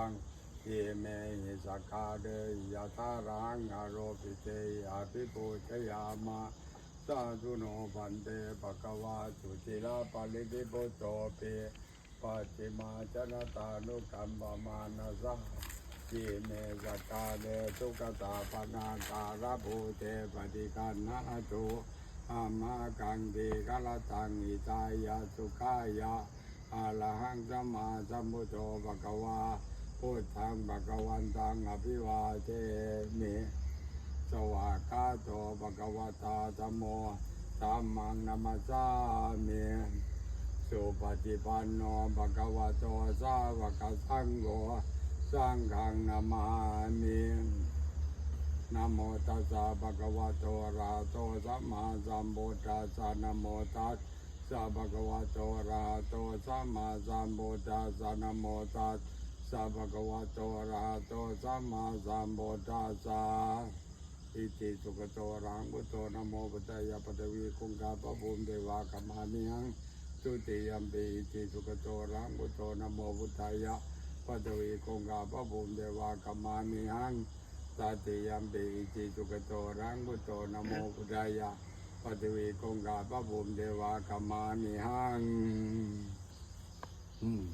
ตังเยเมหิสกาเดยะทารังอโรปิเตยะปิปุชยามาสาธุโนพันเตปะกวาสุจิลาปาลิกิปุโตเปปัจิมาจนตานุกัมปมานาสาเยเมสกาเดทุกตาปนาการะภูเตปฏิกันนาตุอามากังดีกะละตังอิตายะสุขายะอาลหังสัมมาสัมพุทโธภะคะวา พุทธังภะคะวันตังอภิวาเทมิสวากขาโตภะคะวตาธัมโมธัมมังนัมสสามิสุปฏิปันโนภะคะวโตสาวกสังโฆสังฆังนามามินโมตัสสะภะคะวะโตอะระหะโตสัมมาสัมพุทธัสสะนโมตัสสะภะคะวะโตอะระหะโตสัมมาสัมพุทธัสสะนโมตัสสะ ภะคะวะโตอะระหะโตสัมมาสัมพุทธัสสะอิติสุขโตระหังพุทโธนะโมพุทธายะปะทวีคุงกาปะภูมิเทวากัมมามิหังทุติยัมปิอิติสุขโตระหังพุทโธนะโมพุทธายะปะทวีคุงกาปะภูมิเทวากัมมามิหังตาติยัมปิอิจิตุกโตรังพุทโตนะโมพุทธายะปฏิวีกงกาปะภูมิเทวากัมานิหังอืม